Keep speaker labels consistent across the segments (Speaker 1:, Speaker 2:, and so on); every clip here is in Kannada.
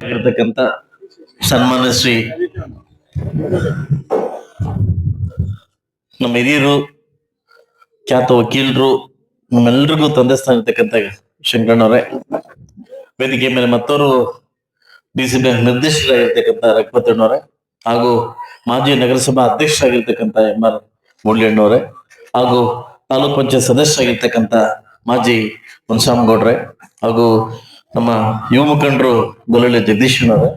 Speaker 1: ಆಗಿರ್ತಕ್ಕಂಥ ಸನ್ಮಾನ್ಯ ಶ್ರೀ ನಮ್ಮ ಹಿರಿಯರು, ಖ್ಯಾತ ವಕೀಲರು, ನಮ್ಮೆಲ್ರಿಗೂ ತಂದೆ ಸ್ಥಾನ ಇರ್ತಕ್ಕಂಥ ಶಂಕರಣ್ಣವರೇ ವೇದಿಕೆ ಮೇಲೆ ಮತ್ತವರು ಡಿ ಸಿ ಬ್ಯಾಂಕ್ ನಿರ್ದೇಶಕರಾಗಿರ್ತಕ್ಕಂಥ ರಘುಪತಣ್ಣವರೇ ಹಾಗೂ ಮಾಜಿ ನಗರಸಭಾ ಅಧ್ಯಕ್ಷರಾಗಿರ್ತಕ್ಕಂಥ ಎಂ ಆರ್ ಮುರಳಿಯಣ್ಣವರೇ ಹಾಗೂ ತಾಲೂಕ್ ಪಂಚಾಯತ್ ಸದಸ್ಯರಾಗಿರ್ತಕ್ಕಂಥ ಮಾಜಿ ಮುನ್ಸಾಮಗೌಡ್ರೆ ಹಾಗೂ ನಮ್ಮ ಯುವ ಮುಖಂಡರು ಗೊಲ್ಲಳ್ಳಿ ಅಣ್ಣ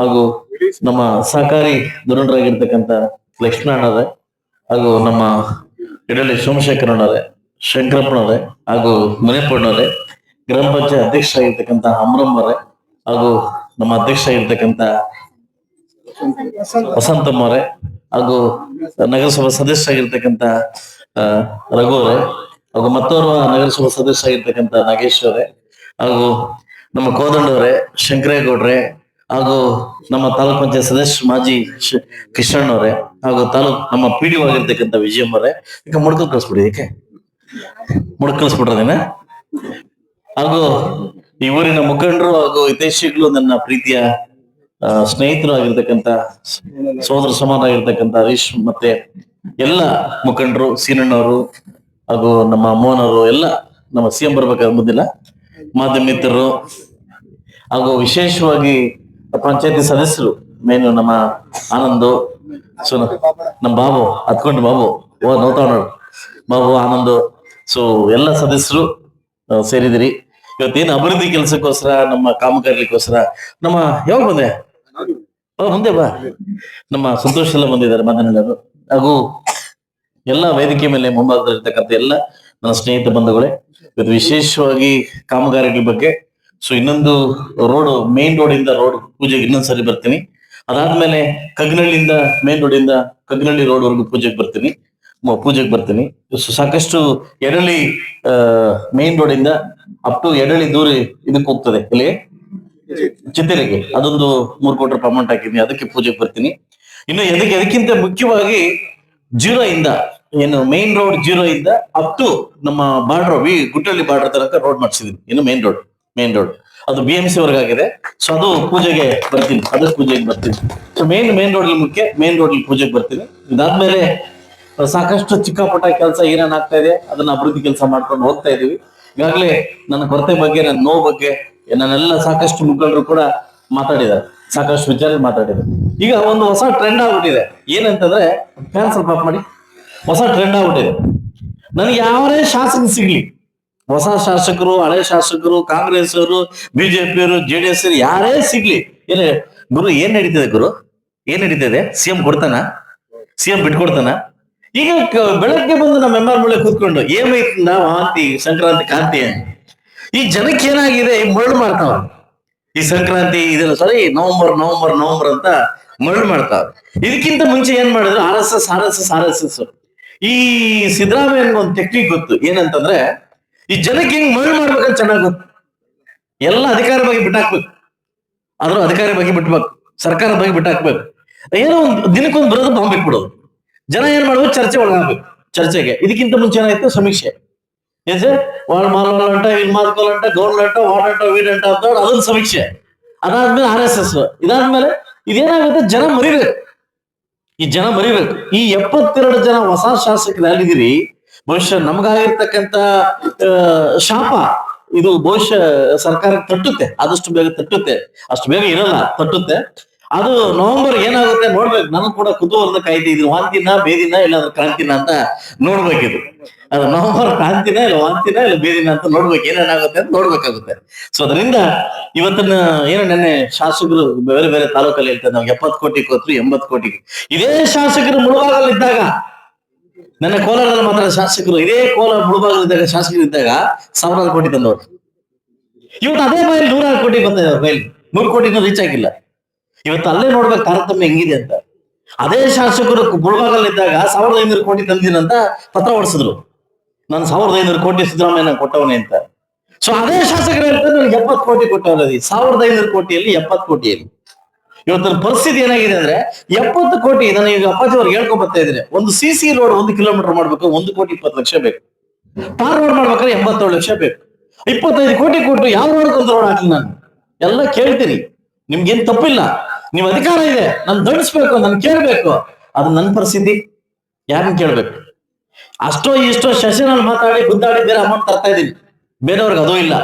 Speaker 1: ಹಾಗೂ ನಮ್ಮ ಸಹಕಾರಿ ಧುರೀಣರಾಗಿರ್ತಕ್ಕಂಥ ಲಕ್ಷ್ಮಣರೇ ಹಾಗೂ ನಮ್ಮ ಇಡಲಿ ಶಂಕರಪ್ಪನ ಶಂಕರಪ್ಪನವರೇ ಹಾಗೂ ಮುನೇಪಣ್ಣವರೇ ಗ್ರಾಮ ಪಂಚಾಯತ್ ಅಧ್ಯಕ್ಷರಾಗಿರ್ತಕ್ಕಂಥ ಅಮ್ರಮ್ಮರೆ ಹಾಗೂ ನಮ್ಮ ಅಧ್ಯಕ್ಷರಾಗಿರ್ತಕ್ಕಂಥ ವಸಂತಮ್ಮರೆ ಹಾಗೂ ನಗರಸಭಾ ಸದಸ್ಯರಾಗಿರ್ತಕ್ಕಂಥ ಆ, ರಘು ಅವರೇ ಹಾಗೂ ಮತ್ತೋರ್ವ ನಗರಸಭಾ ಸದಸ್ಯ ಆಗಿರ್ತಕ್ಕಂಥ ಅವರೇ ಹಾಗೂ ನಮ್ಮ ಕೋದಂಡವರೇ ಶಂಕರೇಗೌಡ್ರೆ ಹಾಗೂ ನಮ್ಮ ತಾಲೂಕ್ ಪಂಚಾಯತ್ ಸದಸ್ಯ ಮಾಜಿ ಕೃಷ್ಣಣ್ಣವರೇ ಹಾಗೂ ತಾಲೂಕ್ ನಮ್ಮ ಪಿ ಡಿ ಆಗಿರ್ತಕ್ಕಂಥ ವಿಜಯಮ್ಮರೇ ಈಗ ಮುಡ್ಕಲ್ ಕಳಿಸ್ಬಿಡಿ ಏಕೆ ಮುಡ್ಕಲ್ ಕಳಿಸ್ಬಿಟ್ರದೇನ ಹಾಗೂ ಈ ಊರಿನ ಮುಖಂಡರು ಹಾಗೂ ಹಿತೈಷಿಗಳು ನನ್ನ ಪ್ರೀತಿಯ ಸ್ನೇಹಿತರು ಆಗಿರ್ತಕ್ಕಂಥ ಸೋದರ ಸಮಾನರಾಗಿರ್ತಕ್ಕಂಥ ಹರೀಶ್ ಮತ್ತೆ ಎಲ್ಲ ಮುಖಂಡರು, ಸೀನಣ್ಣವರು ಹಾಗೂ ನಮ್ಮ ಅಮ್ಮನವರು ಎಲ್ಲ ನಮ್ಮ ಸಿಎಂ ಎಂ ಬರ್ಬೇಕಾದ್ರೆ ಮುಂದಿಲ್ಲ. ಮಾಧ್ಯಮ ಮಿತ್ರರು ಹಾಗೂ ವಿಶೇಷವಾಗಿ ಪಂಚಾಯತಿ ಸದಸ್ಯರು ಮೇನು ನಮ್ಮ ಆನಂದು ಸೊ ನಮ್ಮ ಬಾಬು, ಹತ್ಕೊಂಡು ಬಾಬು, ಓ ನೋಡ್ತಾವ ನೋಡು. ಬಾಬು, ಆನಂದು ಸೊ ಎಲ್ಲ ಸದಸ್ಯರು ಸೇರಿದಿರಿ. ಇವತ್ತೇನು ಅಭಿವೃದ್ಧಿ ಕೆಲಸಕ್ಕೋಸ್ಕರ, ನಮ್ಮ ಕಾಮಗಾರಿಗೋಸ್ಕರ ನಮ್ಮ, ಯಾವಾಗ ಬಂದೆ? ಮುಂದೆ ಬಾ. ನಮ್ಮ ಸಂತೋಷ ಎಲ್ಲ ಬಂದಿದ್ದಾರೆ ಮದನೆಲ್ಲರು ಹಾಗೂ ಎಲ್ಲ ವೇದಿಕೆ ಮೇಲೆ ಮುಂಭಾಗದಲ್ಲಿರ್ತಕ್ಕಂಥ ಎಲ್ಲ ನನ್ನ ಸ್ನೇಹಿತ ಬಂಧುಗಳೇ, ಇವತ್ತು ವಿಶೇಷವಾಗಿ ಕಾಮಗಾರಿಗಳ ಬಗ್ಗೆ ಸೊ ಇನ್ನೊಂದು ರೋಡ್ ಮೇನ್ ರೋಡ್ ಇಂದ ರೋಡ್ ಪೂಜೆಗೆ ಇನ್ನೊಂದ್ಸರಿ ಬರ್ತೀನಿ. ಅದಾದ್ಮೇಲೆ ಕಗ್ನಳ್ಳಿಯಿಂದ ಮೇನ್ ರೋಡ್ ಇಂದ ಕಗ್ನಳ್ಳಿ ರೋಡ್ ವರೆಗೂ ಪೂಜೆಗೆ ಬರ್ತೀನಿ. ಪೂಜೆಗೆ ಬರ್ತೀನಿ. ಸೊ ಸಾಕಷ್ಟು ಎಡಳಿ ಮೇನ್ ರೋಡ್ ಇಂದ ಅಪ್ ಟು ಎಡಳಿ ದೂರ ಇದಕ್ಕೆ ಹೋಗ್ತದೆ. ಇಲ್ಲಿ ಚಿತ್ತಿರಿಗೆ. ಅದೊಂದು ಮೂರು ಕೋಟಿ ರೂಪಾಯಿ ಅಮೌಂಟ್ ಹಾಕಿದ್ದೀನಿ. ಅದಕ್ಕೆ ಪೂಜೆಗೆ ಬರ್ತೀನಿ. ಇನ್ನು ಎದಕ್ಕೆ ಅದಕ್ಕಿಂತ ಮುಖ್ಯವಾಗಿ ಜೀರೋ ಇಂದ ಏನು ಮೇನ್ ರೋಡ್ ಜೀರೋ ಇಂದ ಅಪ್ ನಮ್ಮ ಬಾರ್ಡರ್, ವಿ ಗುಟ್ಟಳ್ಳಿ ಬಾರ್ಡರ್ ತನಕ ರೋಡ್ ಮಾಡಿಸಿದೀನಿ. ಇನ್ನು ಮೇನ್ ರೋಡ್ ಮೇನ್ ರೋಡ್ ಅದು ಬಿ ಎಂ ಸಿ ಆಗಿದೆ ಸೊ ಅದು ಪೂಜೆಗೆ ಬರ್ತೀನಿ. ಅದಕ್ಕೆ ಪೂಜೆಗೆ ಬರ್ತೀನಿ. ಸೊ ಮೇನ್ ಮೇನ್ ರೋಡ್ ಮುಖ್ಯ ಮೇನ್ ರೋಡ್ ಪೂಜೆಗೆ ಬರ್ತೀನಿ. ಇದಾದ್ಮೇಲೆ ಸಾಕಷ್ಟು ಚಿಕ್ಕ ಪುಟ್ಟ ಕೆಲಸ ಏನೇನ್ ಆಗ್ತಾ ಇದೆ, ಅದನ್ನ ಅಭಿವೃದ್ಧಿ ಕೆಲಸ ಮಾಡ್ಕೊಂಡು ಹೋಗ್ತಾ ಇದೀವಿ. ಈಗಾಗಲೇ ನನ್ನ ಕೊರತೆ ಬಗ್ಗೆ, ನನ್ನ ನೋವು ಬಗ್ಗೆ, ನನ್ನೆಲ್ಲ ಸಾಕಷ್ಟು ಮುಖಂಡರು ಕೂಡ ಮಾತಾಡಿದ್ದಾರೆ. ಸಾಕಷ್ಟು ವಿಚಾರ ಮಾತಾಡಿದ್ದಾರೆ. ಈಗ ಒಂದು ಹೊಸ ಟ್ರೆಂಡ್ ಆಗ್ಬಿಟ್ಟಿದೆ. ಏನಂತಂದ್ರೆ ಫ್ಯಾನ್ ಸ್ವಲ್ಪ ಮಾಡಿ. ಹೊಸ ಟ್ರೆಂಡ್ ಆಗ್ಬಿಟ್ಟಿದೆ. ನನಗೆ ಯಾವರೇ ಶಾಸಕ ಸಿಗ್ಲಿ. ಹೊಸ ಶಾಸಕರು, ಹಳೆ ಶಾಸಕರು ಕಾಂಗ್ರೆಸ್ ಅವರು ಬಿಜೆಪಿಯವರು, ಜೆ ಡಿ ಎಸ್ ಯಾರೇ ಸಿಗ್ಲಿ. ಏನ, ಗುರು, ಏನ್ ನಡೀತಿದೆ ಗುರು? ಏನ್ ನಡೀತಿದೆ? ಸಿಎಂ ಕೊಡ್ತಾನ? ಸಿಎಂ ಬಿಟ್ಕೊಡ್ತಾನ? ಈಗ ಬೆಳಗ್ಗೆ ಬಂದು ನಮ್ಮ ಎಂ ಆರ್ ಮಳೆ ಕೂತ್ಕೊಂಡು ಏಮೈತಿ ನಾವು ಹಾಂತಿ ಸಂಕ್ರಾಂತಿ, ಕಾಂತಿ ಈ ಜನಕ್ಕೆ ಏನಾಗಿದೆ? ಮರಳು ಮಾಡ್ತಾವ ಈ ಸಂಕ್ರಾಂತಿ, ಇದೆಲ್ಲ ಸಾರಿ ನವೆಂಬರ್ ನವೆಂಬರ್ ನವೆಂಬರ್ ಅಂತ ಮರಳು ಮಾಡ್ತಾವ ಇದಕ್ಕಿಂತ ಮುಂಚೆ ಏನ್ ಮಾಡಿದ್ರು? R S S, R S S, R S S. ಈ ಸಿದ್ದರಾಮಯ್ಯ ಒಂದು ಟೆಕ್ನಿಕ್ ಗೊತ್ತು. ಏನಂತಂದ್ರೆ, ಈ ಜನಕ್ಕೆ ಹೆಂಗ್ ಮನವಿ ಮಾಡ್ಬೇಕಂತ ಚೆನ್ನಾಗ್ ಗೊತ್ತು. ಎಲ್ಲ ಅಧಿಕಾರ ಬಗ್ಗೆ ಬಿಟ್ಟಾಕ್ಬೇಕು. ಆದ್ರೂ ಅಧಿಕಾರ ಬಗ್ಗೆ ಬಿಟ್ಬೇಕು. ಸರ್ಕಾರದ ಬಗ್ಗೆ ಬಿಟ್ಟಾಕ್ಬೇಕು. ಏನೋ ಒಂದು ದಿನಕ್ಕೊಂದು ಬರೋದು ಬಾಂಬ್ ಬಿಟ್ಬಿಡೋದು. ಜನ ಏನ್ ಮಾಡ್ಬೇಕು? ಚರ್ಚೆ ಒಳಗಾಗ್ಬೇಕು. ಚರ್ಚೆಗೆ. ಇದಕ್ಕಿಂತ ಮುಂಚೆ ಏನಾಯ್ತು? ಸಮೀಕ್ಷೆ. ಸರ್? ವಾಳ್ ಮಾಲಂಟ ಇಲ್ಲಿ ಮಾಲ್ಕೋಲಂಟ ಗೌರ್ಮೆಂಟ್ ವಾಡಂಟ ವೀಡಂಟ ಅಂತ ಅದೊಂದು ಸಮೀಕ್ಷೆ. ಅದಾದ್ಮೇಲೆ ಆರ್ ಎಸ್ ಎಸ್ ಇದಾದ್ಮೇಲೆ ಇದೇನಾಗುತ್ತೆ? ಜನ ಮರಿಬೇಕು. ಈ ಜನ ಮರಿಬೇಕು ಈ ಎಪ್ಪತ್ತೆರಡು ಜನ ಹೊಸ ಶಾಸಕರು ಅಲ್ಲಿದ್ದೀರಿ ಬಹುಶಃ ನಮಗಾಗಿರ್ತಕ್ಕಂತ ಶಾಪ ಇದು ಬಹುಶಃ ಸರ್ಕಾರ ತಟ್ಟುತ್ತೆ. ಆದಷ್ಟು ಬೇಗ ತಟ್ಟುತ್ತೆ. ಅಷ್ಟು ಬೇಗ ಇರಲ್ಲ, ತಟ್ಟುತ್ತೆ. ಅದು ನವೆಂಬರ್ ಏನಾಗುತ್ತೆ ನೋಡ್ಬೇಕು. ನನಗೆ ಕೂಡ ಕುತೂಹಲದ ಕಾಯ್ದೆ ಇದು. ವಾಂತಿನ, ಬೇದಿನ, ಇಲ್ಲಾಂದ್ರೆ ಕ್ರಾಂತಿನ ಅಂತ ನೋಡ್ಬೇಕಿದು. ಅದು ನವೆಂಬರ್ ಕ್ರಾಂತಿನ ಇಲ್ಲ ವಾಂತಿನ ಇಲ್ಲ ಬೇದಿನ ಅಂತ ನೋಡ್ಬೇಕು. ಏನೇನಾಗುತ್ತೆ ಅಂತ ನೋಡ್ಬೇಕಾಗುತ್ತೆ. ಸೊ ಅದರಿಂದ ಇವತ್ತಿನ ಏನು ನೆನ್ನೆ ಶಾಸಕರು ಬೇರೆ ಬೇರೆ ತಾಲೂಕಲ್ಲಿ ಹೇಳ್ತಾರೆ. ನಾವು ಎಪ್ಪತ್ತು ಕೋಟಿ ಕೊಟ್ರು, ಎಂಬತ್ತು ಕೋಟಿ. ಇದೇ ಶಾಸಕರು ಮುಳುಬಾಗಲಿದ್ದಾಗ ನನ್ನ ಕೋಲಾರದಲ್ಲಿ ಮಾತ್ರ ಶಾಸಕರು ಇದೇ ಕೋಲಾರ ಮುಳುಬಾಗಲಿದ್ದಾಗ ಶಾಸಕರು ಇದ್ದಾಗ ಸಾವಿರಾರು ಕೋಟಿ ತಂದವರು. ಇವತ್ತು ಅದೇ ಮೈಲ್ ನೂರಾರು ಕೋಟಿ ಬಂದಿದ್ದಾರೆ ಮೈಲ್ ನೂರು ಕೋಟಿನೂ ರೀಚ್ ಆಗಿಲ್ಲ. ಇವತ್ತು ಅಲ್ಲೇ ನೋಡ್ಬೇಕು ತಾರತಮ್ಯ ಹೆಂಗಿದೆ ಅಂತ. ಅದೇ ಶಾಸಕರು ಮುಳುಬಾಗಲಿದ್ದಾಗ ಸಾವಿರದ ಐನೂರು ಕೋಟಿ ತಂದಿನಂತ ಪತ್ರ ಹೊಡಿಸಿದ್ರು. ನಾನು ಸಾವಿರದ ಐನೂರು ಕೋಟಿ ಸಿದ್ದರಾಮಯ್ಯ ಕೊಟ್ಟವನೇ ಅಂತ. ಸೊ ಅದೇ ಶಾಸಕರು ನನಗೆ ಎಪ್ಪತ್ತು ಕೋಟಿ ಕೊಟ್ಟವರದಿ ಸಾವಿರದ ಐನೂರು ಕೋಟಿಯಲ್ಲಿ ಎಪ್ಪತ್ತು ಕೋಟಿಯಲ್ಲಿ. ಇವತ್ತಿನ ಪರಿಸ್ಥಿತಿ ಏನಾಗಿದೆ ಅಂದ್ರೆ, ಎಪ್ಪತ್ತು ಕೋಟಿ ನಾನು ಈಗ ಅಪ್ಪಾಜಿ ಅವ್ರಿಗೆ ಬರ್ತಾ ಇದ್ದೀನಿ ಒಂದು ಸಿ ಸಿ ರೋಡ್ ಒಂದು ಕಿಲೋಮೀಟರ್ ಮಾಡ್ಬೇಕು, ಒಂದು ಕೋಟಿ ಇಪ್ಪತ್ತು ಲಕ್ಷ ಬೇಕು. ಟಾರ್ ರೋಡ್ ಮಾಡ್ಬೇಕಾದ್ರೆ ಎಂಬತ್ತೇಳು ಲಕ್ಷ ಬೇಕು. ಇಪ್ಪತ್ತೈದು ಕೋಟಿ ಕೊಟ್ಟು ಯಾವ ರೋಡ್ ಒಂದು ಹಾಕಿ ನಾನು? ಎಲ್ಲ ಕೇಳ್ತೀನಿ. ನಿಮ್ಗೇನ್ ತಪ್ಪಿಲ್ಲ. ನಿಮ್ ಅಧಿಕಾರ ಇದೆ ನನ್ ದಂಡಿಸ್ಬೇಕು ನನ್ ಕೇಳ್ಬೇಕು. ಅದು ನನ್ ಪರಿಸ್ಥಿತಿ ಯಾರನ್ನ ಕೇಳ್ಬೇಕು? ಅಷ್ಟೋ ಇಷ್ಟೋ ಶಶಿನಲ್ಲಿ ಮಾತಾಡಿ ಗುದ್ದಾಡಿ ಬೇರೆ ಅಮೌಂಟ್ ತರ್ತಾ ಇದೀನಿ ಬೇರೆಯವ್ರಿಗೆ ಅದೂ ಇಲ್ಲ.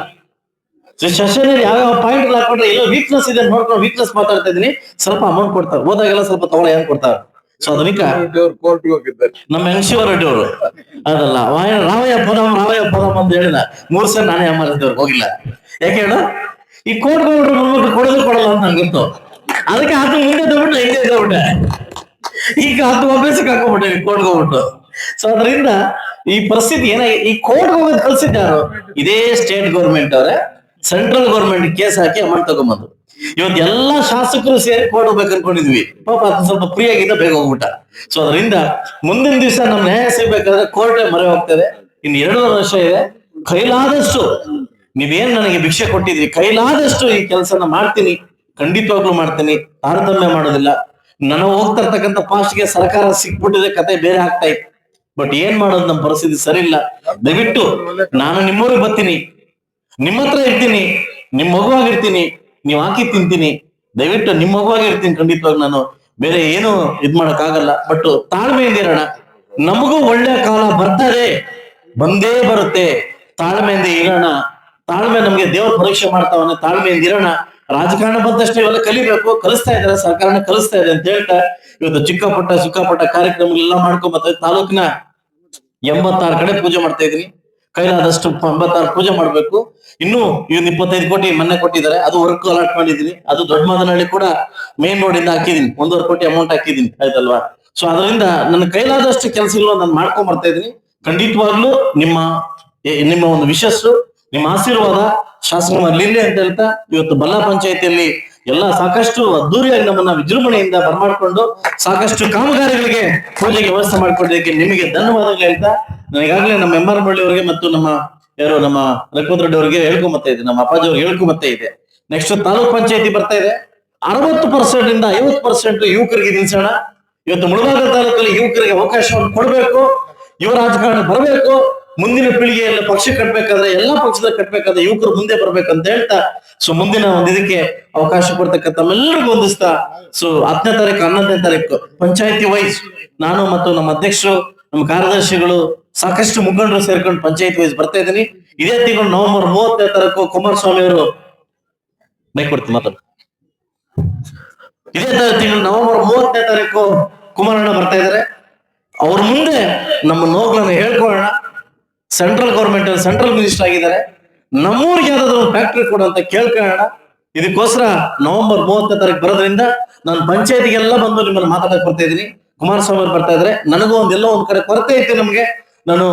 Speaker 1: ಸೊ ಸೆಷನಲ್ಲಿ ಯಾವ್ಯಾವ ಪಾಯಿಂಟ್ ಹಾಕೊಂಡ್ರೆ ಎಲ್ಲೋ ವೀಕ್ನೆಸ್ ಇದೆ ನೋಡ್ಕೊಂಡು ವೀಕ್ನೆಸ್ ಮಾತಾಡ್ತಾ ಇದೀನಿ ಸ್ವಲ್ಪ ಅಮೌಂಟ್ ಕೊಡ್ತಾರೆ. ಹೋದಾಗೆಲ್ಲ ಸ್ವಲ್ಪ ತಗೊಳ್ಳಿ ಏನ್ ಕೊಡ್ತಾರೆ. ಸೊ
Speaker 2: ಅದನ್ನ
Speaker 1: ನಮ್ಮ ಯಂಗ್ಶಿವರ್ ರೆಡ್ಡಿ ಅವರು ಅದಲ್ಲ ರಾಮಯ್ಯ ರಾವಯ್ಯ ಪದಂ ರಾವಯ್ಯ ಪದಂ ಅಂತ ಹೇಳಿದ ಮೂರ್ ಸಲ ನಾನೇ ಅಮ್ಮ ಹೋಗಿಲ್ಲ. ಯಾಕೆ ಹೇಳು? ಈ ಹೋಗ್ಬಿಟ್ರೆ ಮೊಮ್ಮಕ್ಳು ಕೊಡೋದು ಕೊಡಲ್ಲ ಅಂತ ನಂಗಿತ್ತು ಗೊತ್ತು. ಅದಕ್ಕೆ ಅದು ಮುಂದೆ ತಗೊಂಡು ಹಿಂದೆ ತಗೊಂಡೆ ಈಗ ಅದು ಅಭ್ಯಾಸಕ್ಕೆ ಹಾಕೊಂಡ್ಬಿಟ್ಟೆ ಕೋರ್ಟ್ಗೆ ಹೋಗ್ಬಿಟ್ಟು. ಸೊ ಅದರಿಂದ ಈ ಪರಿಸ್ಥಿತಿ ಏನ ಈ ಕೋರ್ಟ್ ಹೋಗೋದು ಕಲ್ಸಿದ್ದಾರು ಇದೇ ಸ್ಟೇಟ್ ಗೌರ್ಮೆಂಟ್ ಅವರೇ ಸೆಂಟ್ರಲ್ ಗೌರ್ಮೆಂಟ್ ಕೇಸ್ ಹಾಕಿ ಅಮೌಂಟ್ ತಗೊಂಬಂದು ಇವತ್ತು ಎಲ್ಲಾ ಶಾಸಕರು ಸೇರಿ ಕೋರ್ಟ್ ಹೋಗ್ಬೇಕು ಅನ್ಕೊಂಡಿದ್ವಿ. ಪಾಪ ಅದು ಸ್ವಲ್ಪ ಫ್ರೀ ಆಗಿದ್ದ ಬೇಗ ಹೋಗ್ಬಿಟ್ಟ. ಸೊ ಅದರಿಂದ ಮುಂದಿನ ದಿವಸ ನಮ್ ನ್ಯಾಯ ಸಿಗ್ಬೇಕಾದ್ರೆ ಕೋರ್ಟ್ ಮರೆ ಹೋಗ್ತದೆ ಇನ್ನು ಎರಡೂವರೆ ವರ್ಷ ಇದೆ. ಕೈಲಾದಷ್ಟು ನೀವೇನ್ ನನಗೆ ಭಿಕ್ಷೆ ಕೊಟ್ಟಿದ್ರಿ? ಕೈಲಾದಷ್ಟು ಈ ಕೆಲಸನ ಮಾಡ್ತೀನಿ. ಖಂಡಿತವಾಗ್ಲೂ ಮಾಡ್ತೀನಿ. ತಾರತಮ್ಯ ಮಾಡೋದಿಲ್ಲ. ನನಗೆ ಹೋಗ್ತಾ ಇರ್ತಕ್ಕಂಥ ಪಾಸ್ಟ್ಗೆ ಸರ್ಕಾರ ಸಿಕ್ಬಿಟ್ಟಿದೆ, ಕತೆ ಬೇರೆ ಆಗ್ತಾ ಇತ್ತು. ಬಟ್ ಏನ್ ಮಾಡೋದು? ನಮ್ಮ ಪರಿಸ್ಥಿತಿ ಸರಿ ಇಲ್ಲ ದಯವಿಟ್ಟು ನಾನು ನಿಮ್ಮೂರಿಗೆ ಬರ್ತೀನಿ. ನಿಮ್ಮ ಹತ್ರ ಇರ್ತೀನಿ. ನಿಮ್ ಮಗುವಾಗಿರ್ತೀನಿ ನೀವ್ ಹಾಕಿ ತಿಂತೀನಿ. ದಯವಿಟ್ಟು ನಿಮ್ ಮಗುವಾಗಿರ್ತೀನಿ ಖಂಡಿತವಾಗಿ ನಾನು ಬೇರೆ ಏನು ಇದ್ ಮಾಡಕ್ ಆಗಲ್ಲ ಬಟ್ ತಾಳ್ಮೆಯಿಂದ ಇರೋಣ. ನಮಗೂ ಒಳ್ಳೆ ಕಾಲ ಬರ್ತದೆ. ಬಂದೇ ಬರುತ್ತೆ. ತಾಳ್ಮೆಯಿಂದ ಇರೋಣ. ತಾಳ್ಮೆ ನಮ್ಗೆ ದೇವ್ರ ಪರೀಕ್ಷೆ ಮಾಡ್ತಾವನೆ, ತಾಳ್ಮೆ ಇರೋಣ ರಾಜಕಾರಣ ಬಂದಷ್ಟೇ ಇವೆಲ್ಲ ಕಲಿಬೇಕು, ಕಲಿಸ್ತಾ ಇದ್ದಾರೆ, ಸರ್ಕಾರನ ಕಲಿಸ್ತಾ ಇದೆ ಅಂತ ಹೇಳ್ತಾ, ಇವತ್ತು ಚಿಕ್ಕ ಪುಟ್ಟ ಚಿಕ್ಕ ಪುಟ್ಟ ಕಾರ್ಯಕ್ರಮಗಳೆಲ್ಲ ಮಾಡ್ಕೊಂಬತ್ತ, ತಾಲೂಕಿನ ಎಂಬತ್ತಾರು ಕಡೆ ಪೂಜೆ ಮಾಡ್ತಾ ಇದೀನಿ ಕೈಲಾದಷ್ಟು ಎಂಬತ್ತಾರು ಪೂಜೆ ಮಾಡ್ಬೇಕು. ಇನ್ನು ಇವ್ನ ಇಪ್ಪತ್ತೈದು ಕೋಟಿ ಮೊನ್ನೆ ಕೊಟ್ಟಿದ್ದಾರೆ, ಅದು ವರ್ಕ್ ಅಲಾಟ್ ಮಾಡಿದೀನಿ ಅದು ದೊಡ್ಡ ಮದನಹಳ್ಳಿ ಕೂಡ ಮೇನ್ ರೋಡ್ ಇಂದ ಹಾಕಿದೀನಿ ಒಂದೂವರೆ ಕೋಟಿ ಅಮೌಂಟ್ ಹಾಕಿದೀನಿ ಆಯ್ತಲ್ವಾ? ಸೊ ಅದರಿಂದ ನನ್ನ ಕೈಲಾದಷ್ಟು ಕೆಲಸಗಳು ನಾನು ಮಾಡ್ಕೊಂಡ್ ಬರ್ತಾ ಇದೀನಿ ಖಂಡಿತವಾಗ್ಲೂ ನಿಮ್ಮ ನಿಮ್ಮ ಒಂದು ವಿಶಸ್ಸು ನಿಮ್ಮ ಆಶೀರ್ವಾದ ಶಾಸನ ಲಿಲ್ಲಿ ಅಂತ ಹೇಳ್ತಾ ಇವತ್ತು ಬಲ್ಲಾ ಪಂಚಾಯತಿಯಲ್ಲಿ ಎಲ್ಲ ಸಾಕಷ್ಟು ಅದ್ದೂರಿಯಾಗಿ ನಮ್ಮನ್ನ ವಿಜೃಂಭಣೆಯಿಂದ ಬರಮಾಡ್ಕೊಂಡು ಸಾಕಷ್ಟು ಕಾಮಗಾರಿಗಳಿಗೆ ಪೂಜೆಗೆ ವ್ಯವಸ್ಥೆ ಮಾಡ್ಕೊಂಡಿದ್ದಕ್ಕೆ ನಿಮಗೆ ಧನ್ಯವಾದಗಳು ಹೇಳ್ತಾ ನನಗಾಗ್ಲೇ ನಮ್ಮ ಎಂ ಆರ್ ಅವರಿಗೆ ಮತ್ತು ನಮ್ಮ ಯಾರು ನಮ್ಮ ರಘುಪತ್ ರೆಡ್ಡಿ ಅವರಿಗೆ ಹೇಳ್ಕೊಂಬತ್ತ ಇದೆ, ನಮ್ಮ ಅಪ್ಪಾಜಿ ಅವ್ರಿಗೆ ಹೇಳ್ಕೊಂಬತ್ತ ಇದೆ. ನೆಕ್ಸ್ಟ್ ತಾಲೂಕ್ ಪಂಚಾಯತಿ ಬರ್ತಾ ಇದೆ. ಅರವತ್ತು ಪರ್ಸೆಂಟ್ ಇಂದ ಐವತ್ತು ಪರ್ಸೆಂಟ್ ಯುವಕರಿಗೆ ನಿಲ್ಸೋಣ. ಇವತ್ತು ಮುಳಬಾಗ ತಾಲೂಕಲ್ಲಿ ಯುವಕರಿಗೆ ಅವಕಾಶವನ್ನು ಕೊಡಬೇಕು. ಯುವ ರಾಜಕಾರಣ ಬರಬೇಕು. ಮುಂದಿನ ಪೀಳಿಗೆಯಲ್ಲಿ ಪಕ್ಷ ಕಟ್ಬೇಕಾದ್ರೆ, ಎಲ್ಲಾ ಪಕ್ಷದ ಕಟ್ಬೇಕಾದ್ರೆ ಯುವಕರು ಮುಂದೆ ಬರ್ಬೇಕಂತ ಹೇಳ್ತಾ ಸೊ ಮುಂದಿನ ಒಂದು ಇದಕ್ಕೆ ಅವಕಾಶ ಕೊಡ್ತಕ್ಕಂಥ ತಮ್ಮೆಲ್ಲರಿಗೂ ಹೊಂದಿಸ್ತಾ ಸೊ ಹತ್ತನೇ ತಾರೀಕು, ಹನ್ನೊಂದನೇ ತಾರೀಕು, ಪಂಚಾಯತಿ ವೈಸ್ ನಾನು ಮತ್ತು ನಮ್ಮ ಅಧ್ಯಕ್ಷರು, ನಮ್ಮ ಕಾರ್ಯದರ್ಶಿಗಳು, ಸಾಕಷ್ಟು ಮುಖಂಡರು ಸೇರ್ಕೊಂಡು ಪಂಚಾಯತ್ ವೈಸ್ ಬರ್ತಾ ಇದ್ದೀನಿ. ಇದೇ ತಿಂಗಳು ನವೆಂಬರ್ ಮೂವತ್ತನೇ ತಾರೀಕು ಕುಮಾರಸ್ವಾಮಿ ಅವರು ಬೈಕ್ ಕೊಡ್ತೀನಿ ಮಾತಾಡ. ಇದೇ ತಿಂಗಳು ನವೆಂಬರ್ ಮೂವತ್ತನೇ ತಾರೀಕು ಕುಮಾರಣ್ಣ ಬರ್ತಾ ಇದ್ದಾರೆ. ಅವ್ರ ಮುಂದೆ ನಮ್ಮ ನೋವುಗಳನ್ನ ಹೇಳ್ಕೊಳ್ಳೋಣ. ಸೆಂಟ್ರಲ್ ಗೌರ್ಮೆಂಟ್ ಸೆಂಟ್ರಲ್ ಮಿನಿಸ್ಟರ್ ಆಗಿದ್ದಾರೆ. ನಮ್ಮೂರಿಗೆ ಯಾವ್ದಾದ್ರು ಒಂದು ಫ್ಯಾಕ್ಟ್ರಿ ಕೊಡು ಅಂತ ಕೇಳ್ಕೊಳ್ಳೋಣ. ಇದಕ್ಕೋಸ್ಕರ ನವೆಂಬರ್ ಮೂವತ್ತನೇ ತಾರೀಕು ಬರೋದ್ರಿಂದ ನಾನು ಪಂಚಾಯತಿಗೆಲ್ಲ ಬಂದು ನಿಮ್ಮನ್ನು ಮಾತಾಡಕ್ ಬರ್ತಾ ಇದ್ದೀನಿ. ಕುಮಾರಸ್ವಾಮಿ ಅವ್ರು ಬರ್ತಾ ಇದ್ರೆ ನನಗೂ ಒಂದೆಲ್ಲೋ ಒಂದ್ ಕಡೆ ಕೊರತೆ ಐತೆ ನಮ್ಗೆ. ನಾನು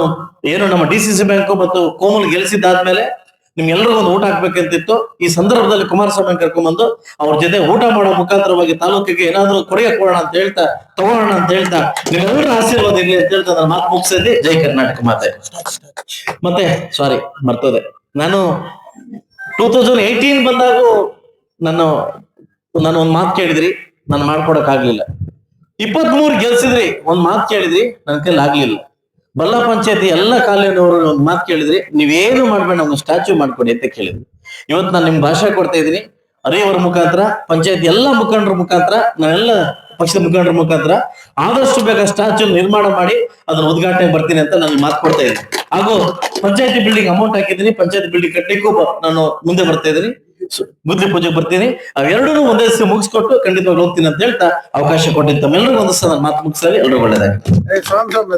Speaker 1: ಏನು ನಮ್ಮ ಡಿ ಸಿ ಸಿ ಬ್ಯಾಂಕ್ ಮತ್ತು ಕೋಮಲ್ ಗೆಲ್ಸಿದ್ದಾದ್ಮೇಲೆ ನಿಮ್ಗೆಲ್ರಿಗೂ ಒಂದು ಊಟ ಹಾಕ್ಬೇಕಂತಿತ್ತು, ಈ ಸಂದರ್ಭದಲ್ಲಿ ಕುಮಾರಸ್ವಾಮಿ ಕರ್ಕೊಂಡ್ಬಂದು ಅವ್ರ ಜೊತೆ ಊಟ ಮಾಡೋ ಮುಖಾಂತರವಾಗಿ ತಾಲೂಕಿಗೆ ಏನಾದ್ರೂ ಕೊಡುಗೆ ಕೊಡೋಣ ಅಂತ ಹೇಳ್ತಾ, ತಗೋಣ ಅಂತ ಹೇಳ್ತಾ ನಿಮ್ಮೆಲ್ಲರ ಆಶೀರ್ವಾದ ಇರಲಿ ಅಂತ ಹೇಳ್ತಾ ನನ್ನ ಮಾತು ಮುಗಿಸಿದ್ದೆ ಜೈ ಕರ್ನಾಟಕ ಮಾತೆ. ಮತ್ತೆ ಸಾರಿ ಮರ್ತದೆ. ನಾನು ಟೂ ತೌಸಂಡ್ ಏಯ್ಟೀನ್ ಬಂದಾಗೂ ನಾನು ನಾನು ಒಂದ್ ಮಾತು ಕೇಳಿದ್ರಿ, ನಾನು ಮಾಡ್ಕೊಡಕ್ ಆಗ್ಲಿಲ್ಲ ಇಪ್ಪತ್ತ್ ಮೂರು ಗೆಲ್ಸಿದ್ರಿ, ಒಂದ್ ಮಾತು ಕೇಳಿದ್ರಿ, ನನ್ನ ಕೈಲಿ ಆಗ್ಲಿಲ್ಲ. ಬಲ್ಲ ಪಂಚಾಯತಿ ಎಲ್ಲ ಕಾಲೇನವರು ಒಂದು ಮಾತು ಕೇಳಿದ್ರಿ, ನೀವೇನು ಮಾಡ್ಬೇಡ, ಒಂದು ಸ್ಟ್ಯಾಚ್ಯೂ ಮಾಡ್ಕೊಡಿ ಅಂತ ಕೇಳಿದ್ರಿ. ಇವತ್ತು ನಾನು ನಿಮ್ ಭಾಷೆ ಕೊಡ್ತಾ ಇದ್ದೀನಿ. ಅರಿಯವರ ಮುಖಾಂತರ, ಪಂಚಾಯತ್ ಎಲ್ಲ ಮುಖಂಡರ ಮುಖಾಂತರ, ನಾನೆಲ್ಲ ಪಕ್ಷದ ಮುಖಂಡರ ಮುಖಾಂತರ ಆದಷ್ಟು ಬೇಗ ಸ್ಟ್ಯಾಚ್ಯೂ ನಿರ್ಮಾಣ ಮಾಡಿ ಅದನ್ನ ಉದ್ಘಾಟನೆ ಬರ್ತೀನಿ ಅಂತ ನಾನು ಮಾತು ಕೊಡ್ತಾ ಇದ್ದೀನಿ. ಹಾಗೂ ಪಂಚಾಯತಿ ಬಿಲ್ಡಿಂಗ್ ಅಮೌಂಟ್ ಹಾಕಿದ್ದೀನಿ, ಪಂಚಾಯತ್ ಬಿಲ್ಡಿಂಗ್ ಕಟ್ಟಲಿಕ್ಕೂ ನಾನು ಮುಂದೆ ಬರ್ತಾ ಇದ್ದೀನಿ. ಬುದ್ಧಿ ಪೂಜೆಗೆ ಬರ್ತೀನಿ. ಅವೆರಡೂ ಒಂದೇ ದಿವಸ ಮುಗಿಸ್ಕೊಟ್ಟು ಖಂಡಿತವಾಗಿ ಹೋಗ್ತೀನಿ ಅಂತ ಹೇಳ್ತಾ ಅವಕಾಶ ಕೊಟ್ಟಿದ್ದ ತಮ್ಮೆಲ್ಲರೂ ಒಂದು ಸಲ ಮಾತು ಮುಗಿಸ್ತಾರೆ. ಎಲ್ಲರೂ ಒಳ್ಳೇದಾಗಿ
Speaker 2: ಸ್ವಾಮಿ ಸ್ವಾಮಿ